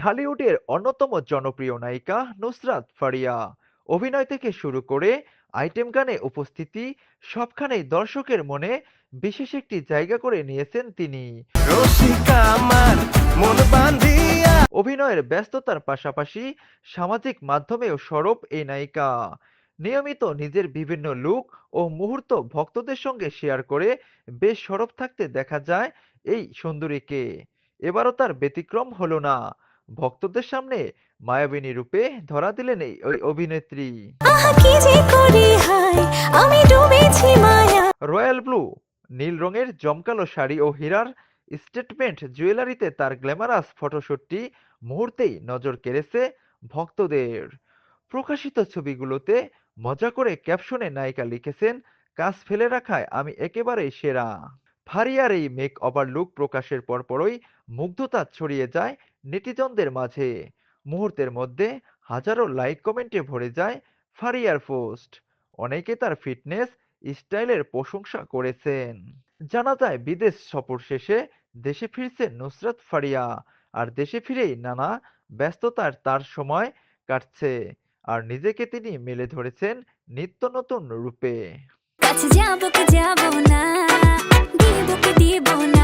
ঢালিউডের অন্যতম জনপ্রিয় নায়িকা নুসরাত ফারিয়া। অভিনয় থেকে শুরু করে আইটেম গানে উপস্থিতি সবখানেই দর্শকের মনে বিশেষ একটি জায়গা করে নিয়েছেন তিনি। মন অভিনয়ের ব্যস্ততার পাশাপাশি সামাজিক মাধ্যমেও সরব এই নায়িকা। নিয়মিত নিজের বিভিন্ন লুক ও মুহূর্ত ভক্তদের সঙ্গে শেয়ার করে বেশ সরব থাকতে দেখা যায় এই সুন্দরীকে। এবারও তার ব্যতিক্রম হলো না। ভক্তদের সামনে মায়াবিনী রূপে ধরা দিলেন এই ওই অভিনেত্রী। রয়্যাল ব্লু নীল রঙের জমকালো শাড়ি ও হীরার স্টেটমেন্ট জুয়েলারিতে তার গ্ল্যামারাস ফটোশ্যুটটি মুহূর্তেই নজর কেড়েছে ভক্তদের। প্রকাশিত ছবিগুলোতে মজা করে ক্যাপশনে নায়িকা লিখেছেন কাজ ফেলে রাখায় আমি একেবারেই সেরা। ফারিয়ার এই মেক ওভার লুক প্রকাশের পরপরই মুগ্ধতা ছড়িয়ে যায় নেটিজনদের মাঝে। মুহূর্তের মধ্যে হাজারো লাইক কমেন্টে ভরে যায় ফারিয়ার পোস্ট। অনেকে তার ফিটনেস, স্টাইলের প্রশংসা করেছেন। জানা যায় বিদেশ সফর শেষে দেশে ফিরছে নুসরাত ফারিয়া আর দেশে ফিরেই নানা ব্যস্ততার তার সময় কাটছে আর নিজেকে তিনি মেলে ধরেছেন নিত্য নতুন রূপে। যাব যাব